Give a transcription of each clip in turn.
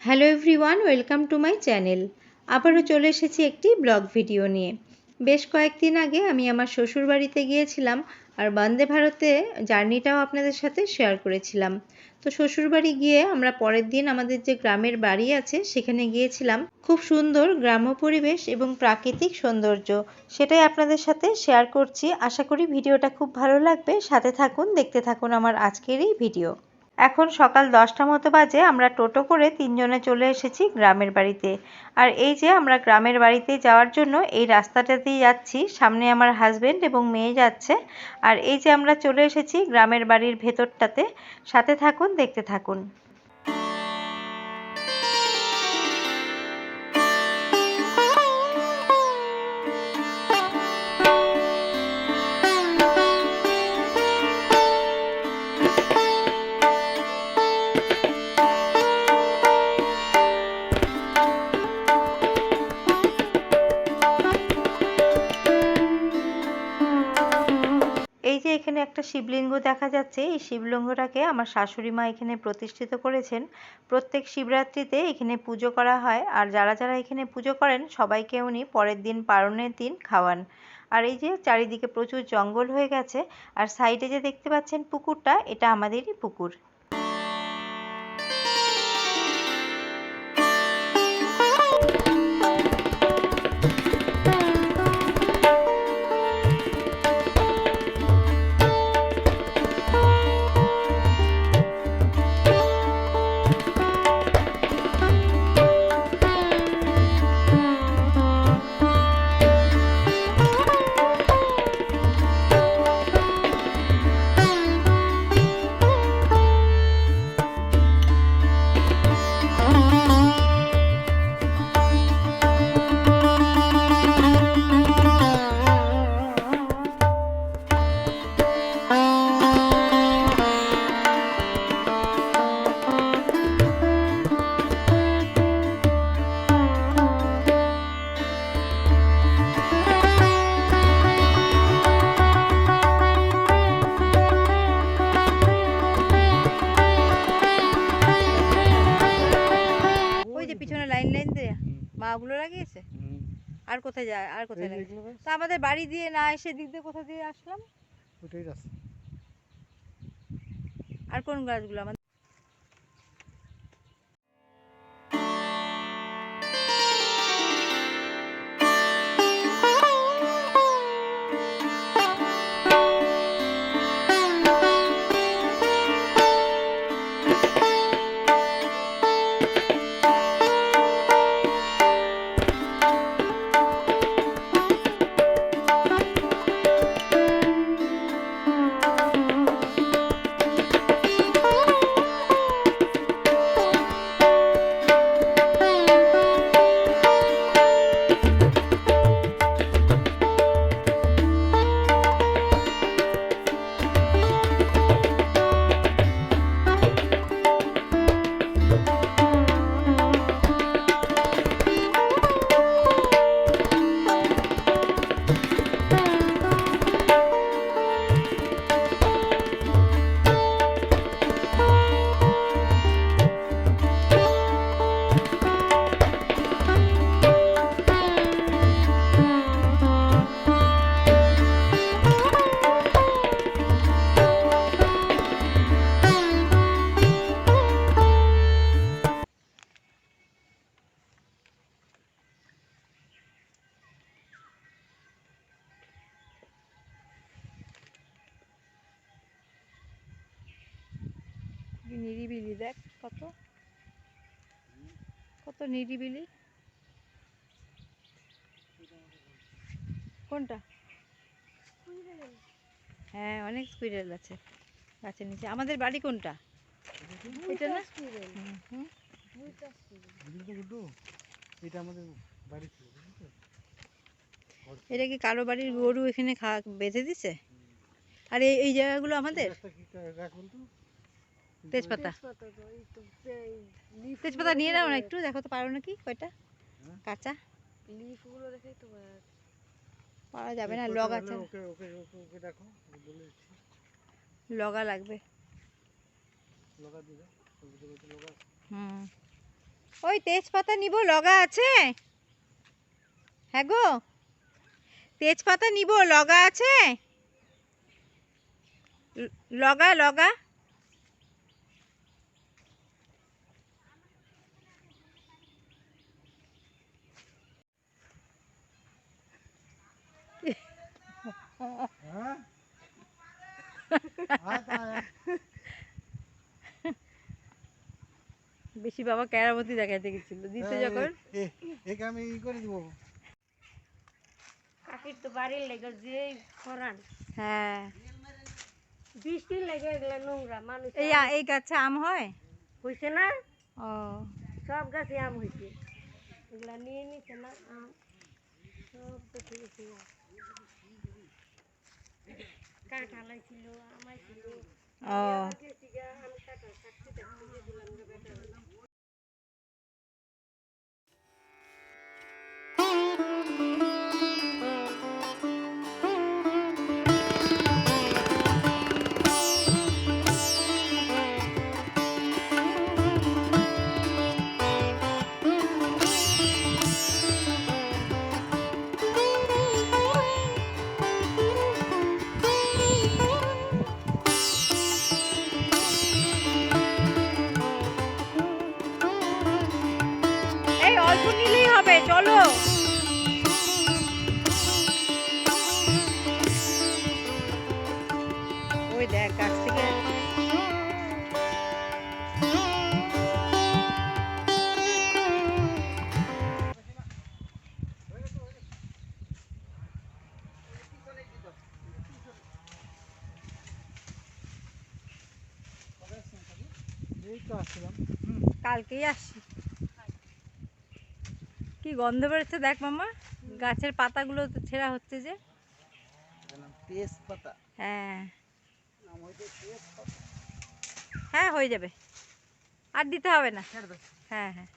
Hello everyone welcome to my channel আবারও চলে এসেছি একটি ব্লগ ভিডিও নিয়ে। বেশ কয়েকদিন আগে আমি আমার শ্বশুর বাড়িতে গিয়েছিলাম আর বন্দে ভারতে জার্নিটাও আপনাদের সাথে শেয়ার করেছিলাম। তো শ্বশুর বাড়ি গিয়ে আমরা পরের দিন আমাদের যে গ্রামের বাড়ি আছে, সেখানে গিয়েছিলাম। খুব সুন্দর গ্রাম্য পরিবেশ এবং প্রাকৃতিক সৌন্দর্য, সেটাই আপনাদের সাথে শেয়ার করছি। আশা করি ভিডিওটা খুব ভালো লাগবে। সাথে থাকুন, দেখতে থাকুন আমার আজকের এই ভিডিও এখন সকাল দশটা মতো বাজে, আমরা টোটো করে তিনজনে চলে এসেছি গ্রামের বাড়িতে। আর এই যে আমরা গ্রামের বাড়িতে যাওয়ার জন্য এই রাস্তাটাতেই যাচ্ছি, সামনে আমার হাজবেন্ড এবং মেয়ে যাচ্ছে। আর এই যে আমরা চলে এসেছি গ্রামের বাড়ির ভেতরটাতে, সাথে থাকুন, দেখতে থাকুন। একটা শিবলিঙ্গ দেখা যাচ্ছে। এই শিবলিঙ্গটাকে আমার শাশুড়ি মা এখানে প্রতিষ্ঠিত করেছেন। প্রত্যেক শিবরাত্রিতে এখানে পুজো করা হয় আর যারা যারা এখানে পুজো করেন সবাইকে উনি পরের দিন পারণের দিন খাওয়ান। আর এই যে চারিদিকে প্রচুর জঙ্গল হয়ে গেছে। আর সাইডে যে দেখতে পাচ্ছেন পুকুরটা, এটা আমাদেরই পুকুর। লাগিয়েছে আর কোথায় যায় আর কোথায় যায় তা আমাদের বাড়ি দিয়ে না এসে দিক দিয়ে কোথা দিয়ে আসলাম? ওটাই রাস্তা। আর কোন গাছগুলো আমাদের কি নিরিবিলি দেখ কত। কত নিরিবিলি। কোনটা? হ্যাঁ অনেক স্কুইরেল আছে। গাছের নিচে। আমাদের বাড়ি কোনটা? এটা না? এটা আমাদের বাড়ি ছিল এটা কি কারও বাড়ির গরু এখানে খা বেঁধে দিছে? আর এই এই জায়গাগুলো আমাদের তেজপাতা। তেজপাতা নিয়ে নাও না একটু দেখো তো পারো নাকি কয়টা? হ্যাঁ? কাঁচা। লিফগুলো দেখাই তো পারা যাবে না তেজপাতা লগ আছে। লগা লাগবে। লগা দিবে ওকে বলতে লগা হুম। ওই তেজপাতা নিব লগা আছে? হ্যাঁ গো। তেজপাতা নিব লগা আছে? লগা লগা হ্যাঁ আয় তা আয়। বেশি বাবা কেরামতি দেখাতে গেছিল। দিতে যখন। একে আমি ই করে দিব। কাকির তো বাড়ির লেগে যে খরান হ্যাঁ। বৃষ্টি লেগে এগুলো নোংরা মানুষ এই এই গাছে আম হয়? হয়েছে না? ও। সব গাছে আম হয়েছে এগুলা নিয়ে নিছে না আম। সব তো ঠিক আছে কাঁঠালাই ছিল আমাই ছিল। ও। আমি কালকেই আসছি কি গন্ধ বেরোচ্ছে দেখ মামা গাছের পাতাগুলো তো ছেঁড়া হচ্ছে যে। হ্যাঁ। হ্যাঁ হয়ে যাবে। আর দিতে হবে না। হ্যাঁ হ্যাঁ।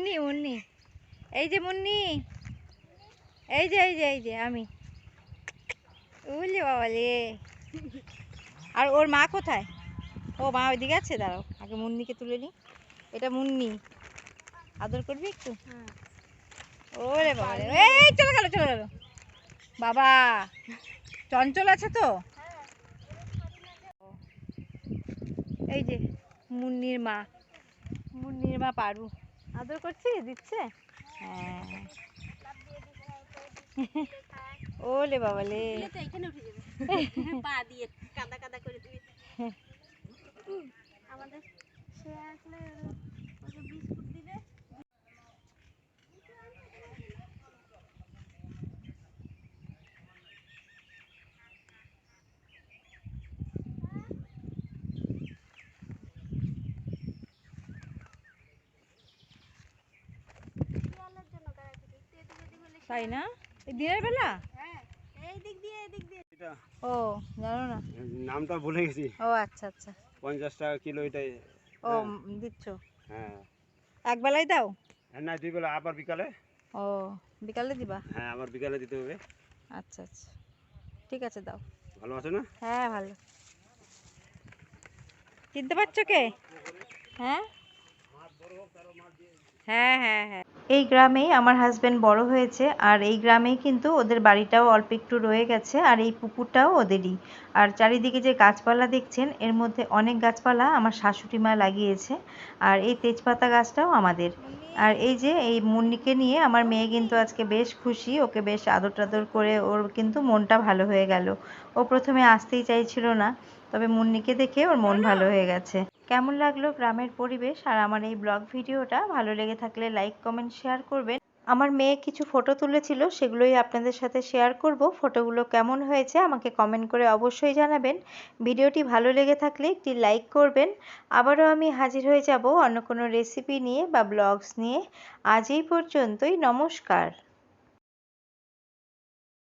মুন্নি মুন্নি। এই যে মুন্নি। এই যে এই যে এই যে, আমি। আর ওর মা কোথায়? ও মা ওইদিকে আছে, দাঁড়াও। আগে মুন্নিকে তুলে নি। এটা মুন্নি। আদর করবি একটু? ওরে বাবা এই, চলে গেল চলে গেল। বাবা, চঞ্চল আছে তো? এই যে মুন্নির মা। মুন্নির মা পারু। আদর করছি দিচ্ছে? হ্যাঁ। ওলে বাবা লে। এখানে উঠে যাবে পা দিয়ে কাদা কাদা করে দিবি। আমাদের সে আসলে বিস্কুট দিবে। তাই না? এই দিনের বেলা? হ্যাঁ এই দিক দিয়ে এদিক দিয়ে। এটা। ও জানো না। নামটা ভুলে গেছি। ও আচ্ছা আচ্ছা। পঞ্চাশ টাকা কিলো এটাই। ও হ্যাঁ। দিচ্ছ? হ্যাঁ। এক বেলায় দাও? হ্যাঁ না দুই বেলা আবার বিকালে? ও বিকালে দিবা? হ্যাঁ আবার বিকালে দিতে হবে। আচ্ছা আচ্ছা। ঠিক আছে দাও। ভালো আছে না? হ্যাঁ ভালো। চিনতে পারছ কে? হ্যাঁ? হ্যাঁ হ্যাঁ হ্যাঁ। এই গ্রামেই আমার হাজব্যান্ড বড় হয়েছে আর এই গ্রামেই কিন্তু ওদের বাড়িটাও অল্প একটু রয়ে গেছে আর এই পুকুরটাও ওদেরই। আর চারিদিকে যে গাছপালা দেখছেন, এর মধ্যে অনেক গাছপালা আমার শাশুড়ি মা লাগিয়েছে আর এই তেজপাতা গাছটাও আমাদের। আর এই যে এই মুন্নিকে নিয়ে আমার মেয়ে কিন্তু আজকে বেশ খুশি, ওকে বেশ আদর টাদর করে ওর কিন্তু মনটা ভালো হয়ে গেল। ও প্রথমে আসতেই চাইছিল না, তবে মুন্নিকে দেখে ওর মন ভালো হয়ে গেছে। কেমন লাগল গ্রামের পরিবেশ? আর আমার এই ব্লগ ভিডিওটা ভালো লেগে থাকলে লাইক কমেন্ট শেয়ার করবেন। আমার মেয়ে কিছু ফটো তুলেছিল, সেগুলোই আপনাদের সাথে শেয়ার করব। ফটোগুলো কেমন হয়েছে আমাকে কমেন্ট করে অবশ্যই জানাবেন। ভিডিওটি ভালো লেগে থাকলে একটি লাইক করবেন। আবারও আমি হাজির হয়ে যাব অন্য কোনো রেসিপি নিয়ে বা ব্লগস নিয়ে। আজ এই পর্যন্তই, নমস্কার।